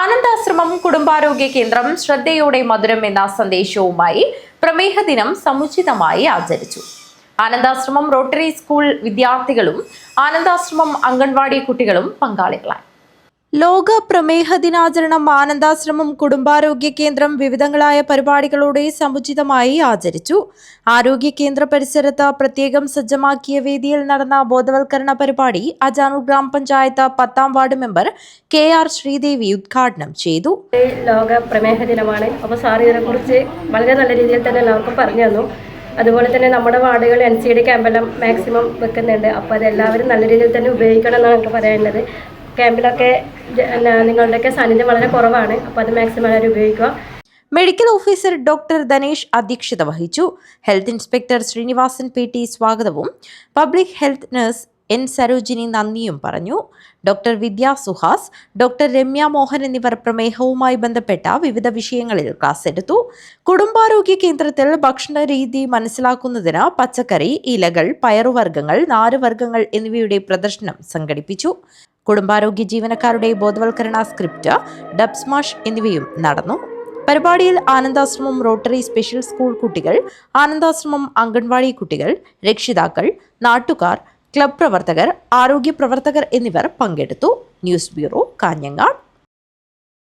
ആനന്ദാശ്രമം കുടുംബാരോഗ്യ കേന്ദ്രം ശ്രദ്ധയോടെ മധുരം എന്ന സന്ദേശവുമായി പ്രമേഹ ദിനം സമുചിതമായി ആചരിച്ചു. ആനന്ദാശ്രമം റോട്ടറി സ്കൂൾ വിദ്യാർത്ഥികളും ആനന്ദാശ്രമം അംഗൻവാടി കുട്ടികളും പങ്കാളികളായി. ലോക പ്രമേഹ ദിനാചരണം ആനന്ദാശ്രമം കുടുംബാരോഗ്യ കേന്ദ്രം വിവിധങ്ങളായ പരിപാടികളോടെ സമുചിതമായി ആചരിച്ചു. ആരോഗ്യ കേന്ദ്ര പരിസരത്ത് പ്രത്യേകം സജ്ജമാക്കിയ വേദിയിൽ നടന്ന ബോധവൽക്കരണ പരിപാടി അജാനൂർ ഗ്രാമപഞ്ചായത്ത് പത്താം ward member K R Sreedevi ഉദ്ഘാടനം ചെയ്തു. ലോക പ്രമേഹ ദിനമാണ് അപ്പോൾ സാർ ഇതിനെക്കുറിച്ച് വളരെ നല്ല രീതിയിൽ തന്നെ എല്ലാവർക്കും പറഞ്ഞു തന്നു. അതുപോലെ തന്നെ നമ്മുടെ വാർഡുകൾ എൻ സി ഡി ക്യാമ്പെല്ലാം മാക്സിമം വെക്കുന്നുണ്ട്. അപ്പോൾ അത് എല്ലാവരും നല്ല രീതിയിൽ തന്നെ ഉപയോഗിക്കണം എന്നാണ് എനിക്ക് പറയാനുള്ളത്. ക്യാമ്പിലൊക്കെ നിങ്ങളുടെയൊക്കെ സാന്നിധ്യം വളരെ കുറവാണ്. അപ്പോൾ അത് മാക്സിമം എല്ലാവരും ഉപയോഗിക്കുക. മെഡിക്കൽ ഓഫീസർ ഡോക്ടർ ധനേഷ് അധ്യക്ഷത വഹിച്ചു. Health inspector Srinivasan P T സ്വാഗതവും. Public health nurse N Sarojini നന്ദിയും പറഞ്ഞു. ഡോക്ടർ വിദ്യ സുഹാസ് ഡോക്ടർ രമ്യ മോഹൻ എന്നിവർ പ്രമേഹവുമായി ബന്ധപ്പെട്ട വിവിധ വിഷയങ്ങളിൽ ക്ലാസ് എടുത്തു. കുടുംബാരോഗ്യ കേന്ദ്രത്തിൽ ഭക്ഷണ രീതി മനസ്സിലാക്കുന്നതിന് പച്ചക്കറി ഇലകൾ പയറുവർഗങ്ങൾ നാരുവർഗങ്ങൾ എന്നിവയുടെ പ്രദർശനം സംഘടിപ്പിച്ചു. കുടുംബാരോഗ്യ ജീവനക്കാരുടെ ബോധവൽക്കരണ സ്ക്രിപ്റ്റ് ഡബ്സ്മാഷ് എന്നിവയും നടന്നു. പരിപാടിയിൽ ആനന്ദാശ്രമം റോട്ടറി സ്പെഷ്യൽ സ്കൂൾ കുട്ടികൾ ആനന്ദാശ്രമം അംഗൻവാടി കുട്ടികൾ രക്ഷിതാക്കൾ നാട്ടുകാർ ക്ലബ് പ്രവർത്തകർ ആരോഗ്യ പ്രവർത്തകർ എന്നിവർ പങ്കെടുത്തു. News bureau Kanhangad.